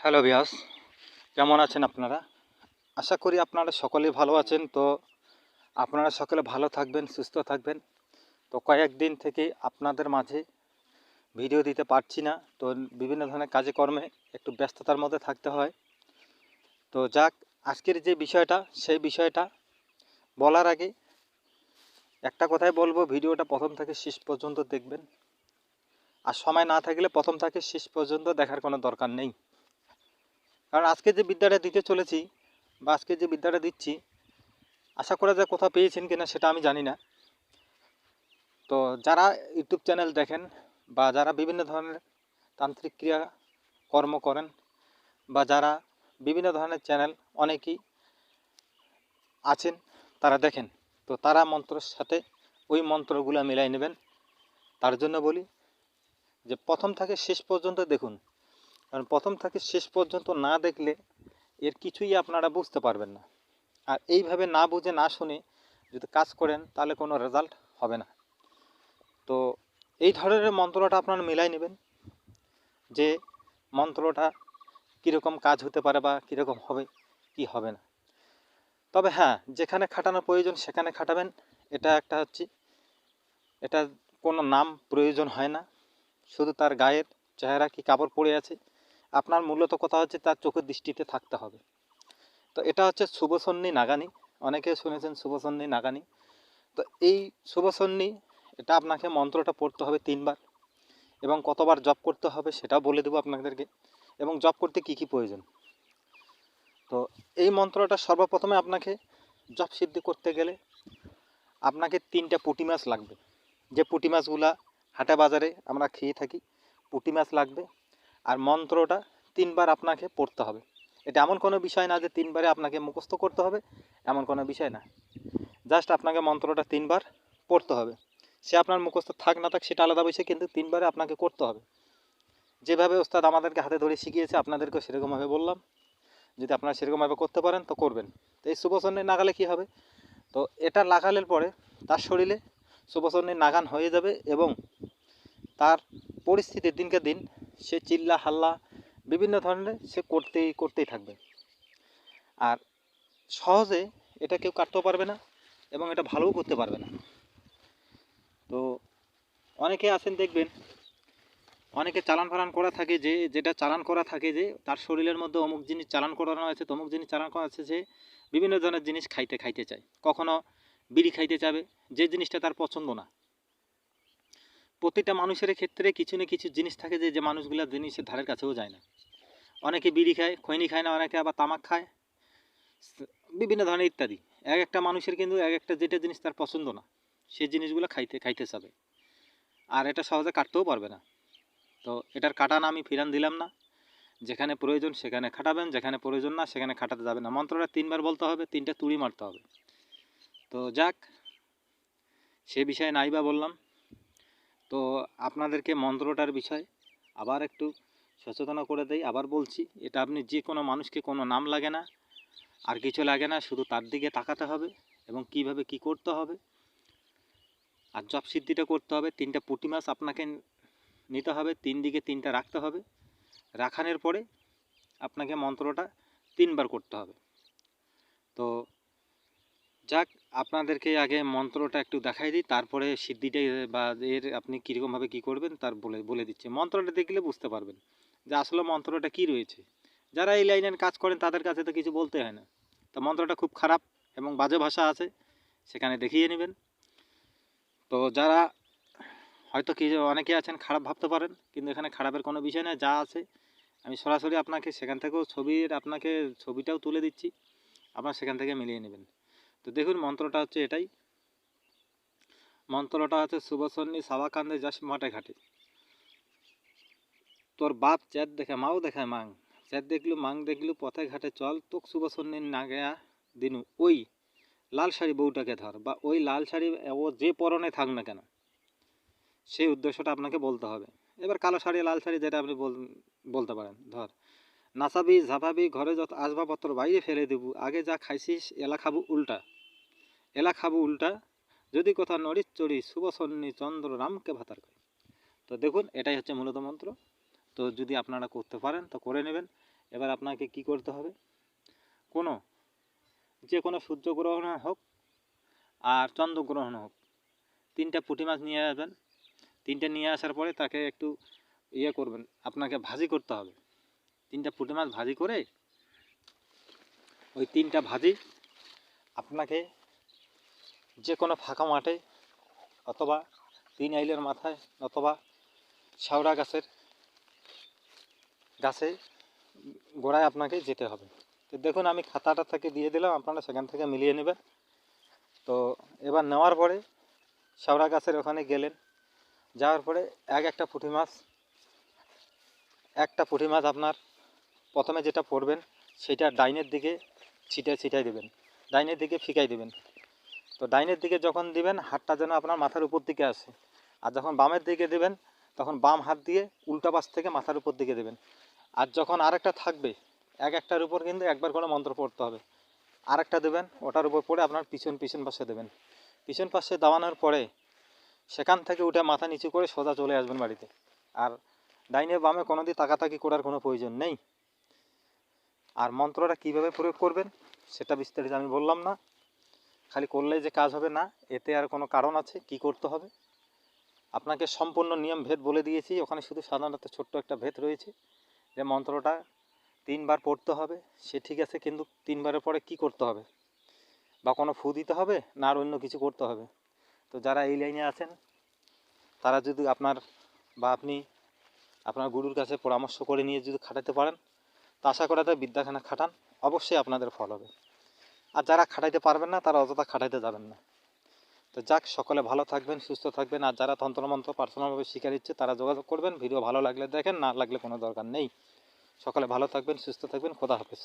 Hello বিয়াস কেমন আছেন আপনারা? আশা করি আপনারা সকলেই ভালো আছেন। তো আপনারা সকলে ভালো থাকবেন, সুস্থ থাকবেন। তো কয়েকদিন থেকে আপনাদের মাঝে ভিডিও দিতে পারছি না। তো বিভিন্ন ধরনের কাজে কর্মে একটু ব্যস্ততার মধ্যে থাকতে হয়। তো যাক, আজকের যে বিষয়টা, সেই বিষয়টা বলার আগে একটা কথাই বলব, ভিডিওটা প্রথম থেকে শেষ পর্যন্ত দেখবেন। আর সময় না থাকলে প্রথম থেকে শেষ পর্যন্ত দেখার কোনো দরকার নেই। কারণ আজকে যে বিদ্যাটা দিতে চলেছি বা আজকে যে বিদ্যাটা দিচ্ছি, আশা করা যায় কোথাও পেয়েছেন কিনা সেটা আমি জানি না। তো যারা ইউটিউব চ্যানেল দেখেন বা যারা বিভিন্ন ধরনের তান্ত্রিক ক্রিয়া কর্ম করেন বা যারা বিভিন্ন ধরনের চ্যানেল অনেকেই আছেন, তারা দেখেন। তো তারা মন্ত্রের সাথে ওই মন্ত্রগুলো মিলাই নেবেন। তার জন্য বলি যে প্রথম থেকে শেষ পর্যন্ত দেখুন। কারণ প্রথম থেকে শেষ পর্যন্ত না দেখলে এর কিছুই আপনারা বুঝতে পারবেন না। আর এইভাবে না বুঝে, না শুনে যদি কাজ করেন, তাহলে কোনো রেজাল্ট হবে না। তো এই ধরনের মন্ত্রটা আপনারা মিলাই নেবেন যে মন্ত্রটা কীরকম কাজ হতে পারে বা কীরকম হবে, কি হবে না। তবে হ্যাঁ যেখানে খাটানোর প্রয়োজন সেখানে খাটাবেন। এটা একটা হচ্ছে, এটা কোনো নাম প্রয়োজন হয় না। শুধু তার গায়ের চেহারা কি কাপড় পরে আছে আপনার মূলত কথা হচ্ছে তার চোখের দৃষ্টিতে থাকতে হবে। তো এটা হচ্ছে শুভসন্নি নাগানি। অনেকে শুনেছেন শুভসন্নি নাগানি। তো এই শুভসন্নি, এটা আপনাকে মন্ত্রটা পড়তে হবে তিনবার এবং কতবার জপ করতে হবে সেটাও বলে দেবো আপনাদেরকে। এবং জপ করতে কি কি প্রয়োজন? তো এই মন্ত্রটা সর্বপ্রথমে আপনাকে জপ সিদ্ধি করতে গেলে আপনাকে তিনটা পুঁটি মাছ লাগবে। যে পুঁটি মাছগুলা হাটে বাজারে আমরা খেয়ে থাকি, পুঁটি মাছ লাগবে আর মন্ত্রটা তিনবার আপনাকে পড়তে হবে। এটা এমন কোনো বিষয় না যে তিনবারে আপনাকে মুখস্থ করতে হবে, এমন কোনো বিষয় না। জাস্ট আপনাকে মন্ত্রটা তিনবার পড়তে হবে। সে আপনার মুখস্থ থাক না থাক সেটা আলাদা বিষয়, কিন্তু তিনবারে আপনাকে করতে হবে। যেভাবে ওস্তাদ আমাদেরকে হাতে ধরে শিখিয়েছে, আপনাদেরকেও সেরকমভাবে বললাম। যদি আপনারা সেরকমভাবে করতে পারেন, তো করবেন। তো এই সুবসন্নে নাগালে কী হবে? তো এটা লাগালের পরে তার শরীরে সুবসন্নে নাগান হয়ে যাবে এবং তার পরিস্থিতি দিনকে দিন সে চিল্লা হাল্লা বিভিন্ন ধরনের সে করতেই করতেই থাকবে। আর সহজে এটা কেউ কাটতেও পারবে না এবং এটা ভালোও করতে পারবে না। তো অনেকে আছেন দেখবেন, অনেকে চালান ফালান করা থাকে যে, যেটা চালান করা থাকে যে, তার শরীরের মধ্যে অমুক জিনিস চালান করানো আছে, তমুক জিনিস চালান করা আছে যে বিভিন্ন ধরনের জিনিস খাইতে খাইতে চায়। কখনো বিড়ি খাইতে চাবে যে জিনিসটা তার পছন্দ না। প্রতিটা মানুষের ক্ষেত্রে কিছু না কিছু জিনিস থাকে যে যে মানুষগুলো জিনিসের ধারের কাছেও যায় না। অনেকে বিড়ি খায়, খৈনি খায় না, অনেকে আবার তামাক খায়। বিভিন্ন ধরনের ইত্যাদি। এক একটা মানুষের কিন্তু এক একটা যেটা জিনিস তার পছন্দ না সেই জিনিসগুলো খাইতে খাইতে চাবে। আর এটা সহজে কাটতেও পারবে না। তো এটার কাটান আমি ফিরান দিলাম না। যেখানে প্রয়োজন সেখানে খাটাবেন, যেখানে প্রয়োজন না সেখানে খাটাতে যাবে না। মন্ত্রটা তিনবার বলতে হবে, তিনটা তুড়ি মারতে হবে। তো যাক, সে বিষয়ে নাই বা বললাম। তো আপনাদেরকে মন্ত্রটার বিষয় আবার একটু সচেতন করে দেই, আবার বলছি, এটা আপনি যে কোনো মানুষকে কোনো নাম লাগে না, আর কিছু লাগে না, শুধু তার দিকে তাকাতে হবে এবং কীভাবে কি করতে হবে। আর জব সিদ্ধিটা করতে হবে, তিনটা পুঁটি মাছ আপনাকে নিতে হবে, তিন দিকে তিনটা রাখতে হবে, রাখানোর পরে আপনাকে মন্ত্রটা তিনবার করতে হবে। তো যাক আপনাদেরকে আগে মন্ত্রটা একটু দেখাই দিই, তারপরে সিদ্ধিটা বা এর আপনি কীরকমভাবে কী করবেন তার বলে বলে দিচ্ছি। মন্ত্রটা দেখলে বুঝতে পারবেন যে আসলে মন্ত্রটা কী রয়েছে। যারা এই লাইনের কাজ করেন তাদের কাছে তো কিছু বলতে হয় না। তো মন্ত্রটা খুব খারাপ এবং বাজে ভাষা আছে, সেখানে দেখিয়ে নেবেন। তো যারা হয়তো কি অনেকে আছেন খারাপ ভাবতে পারেন, কিন্তু এখানে খারাপের কোনো বিষয় নেই, যা আছে, আমি সরাসরি আপনাকে সেখান থেকেও ছবির, আপনাকে ছবিটাও তুলে দিচ্ছি। আপনার সেখান থেকে মিলিয়ে নেবেন। তো দেখুন, মন্ত্রটা হচ্ছে এটাই। মন্ত্রটা হচ্ছে সুবসন্নি সাবাকান্দে যাস মাঠে ঘাটে। তোর বাপ চ্যাত দেখে, মাও দেখায় মাং। চ্যাত দেখলু, মাং দেখলু, পথে ঘাটে চল, তোক সুবসন্নি না গেয়া দিনু। ওই লাল শাড়ি বউটাকে ধর, বা ওই লাল শাড়ি ও যে পরনে থাক না কেন, সেই উদ্দেশ্যটা আপনাকে বলতে হবে। এবার কালো শাড়ি, লাল শাড়ি যেটা আপনি বল- বলতে পারেন, ধর। নাচাবি, ঝাপাবি, ঘরে যত আসবাবপত্র বাইরে ফেলে দেবু, আগে যা খাইছিস, এলা খাব উল্টা। এলা খাব উল্টা, যদি কোথাও নড়িস চড়ি শুভ সন্নি চন্দ্র রামকে ভাতার করে তো দেখুন, এটাই হচ্ছে মূলত মন্ত্র। তো যদি আপনারা করতে পারেন, তো করে নেবেন। এবার আপনাকে কি করতে হবে? কোনো যে কোনো সূর্যগ্রহণ হোক আর চন্দ্রগ্রহণ হোক, তিনটা পুঁটি মাছ নিয়ে আসবেন। তিনটে নিয়ে আসার পরে তাকে একটু ইয়ে করবেন, আপনাকে ভাজি করতে হবে। তিনটা পুঁটি মাছ ভাজি করে, ওই তিনটা ভাজি আপনাকে যে কোনো ফাঁকা মাঠে অথবা তিন আইলের মাথায় অথবা শাওড়া গাছের গাছে গোড়ায় আপনাকে যেতে হবে। তো দেখুন, আমি খাতাটা থেকে দিয়ে দিলাম, আপনারা সেখান থেকে মিলিয়ে নেবেন। তো এবার নেওয়ার পরে শাওড়া গাছের ওখানে গেলেন, যাওয়ার পরে এক একটা পুঁটি মাছ, একটা পুঁটি মাছ আপনার প্রথমে যেটা পড়বেন সেটা ডাইনের দিকে ছিটে ছিটাই দেবেন। ডাইনের দিকে ফিকাই দেবেন। তো ডাইনের দিকে যখন দিবেন, হাতটা যেন আপনার মাথার উপর দিকে আসে। আর যখন বামের দিকে দেবেন, তখন বাম হাত দিয়ে উল্টা পাশ থেকে মাথার উপর দিকে দেবেন। আর যখন আরেকটা থাকবে, এক একটার উপর কিন্তু একবার করে মন্ত্র পড়তে হবে। আরেকটা দেবেন, ওটার উপর পড়ে আপনার পিছন পিছন পাশে দেবেন। পিছন পাশে দাবানোর পরে সেখান থেকে উঠে মাথা নিচু করে সোজা চলে আসবেন বাড়িতে। আর ডাইনে বামে কোনো দিন তাকাতাকি করার কোনো প্রয়োজন নেই। আর মন্ত্রটা কীভাবে প্রয়োগ করবেন, সেটা বিস্তারিত আমি বললাম না। খালি করলেই যে কাজ হবে না, এতে আর কোনো কারণ আছে, কি করতে হবে? আপনাকে সম্পূর্ণ নিয়ম ভেদ বলে দিয়েছি, ওখানে শুধু সাধারণত ছোট্ট একটা ভেদ রয়েছে যে মন্ত্রটা তিনবার পড়তে হবে, সে ঠিক আছে, কিন্তু তিনবারের পরে কি করতে হবে? বা কোনো ফু দিতে হবে, না আর অন্য কিছু করতে হবে? তো যারা এই লাইনে আছেন, তারা যদি আপনার বা আপনি আপনার গুরুর কাছে পরামর্শ করে নিয়ে যদি খাটাতে পারেন তা আশা করা যায় বিদ্যাখানা খাটান, অবশ্যই আপনাদের ফল হবে। আর যারা খাটাইতে পারবেন না, তারা অযথা খাটাইতে যাবেন না। তো যাক, সকলে ভালো থাকবেন, সুস্থ থাকবেন, আর যারা তন্ত্রমন্ত্র পার্সোনালভাবে শিকার দিচ্ছে, তারা যোগাযোগ করবেন, ভিডিও ভালো লাগলে দেখেন, না লাগলে কোনো দরকার নেই। সকলে ভালো থাকবেন, সুস্থ থাকবেন, খোদা হাফেজ।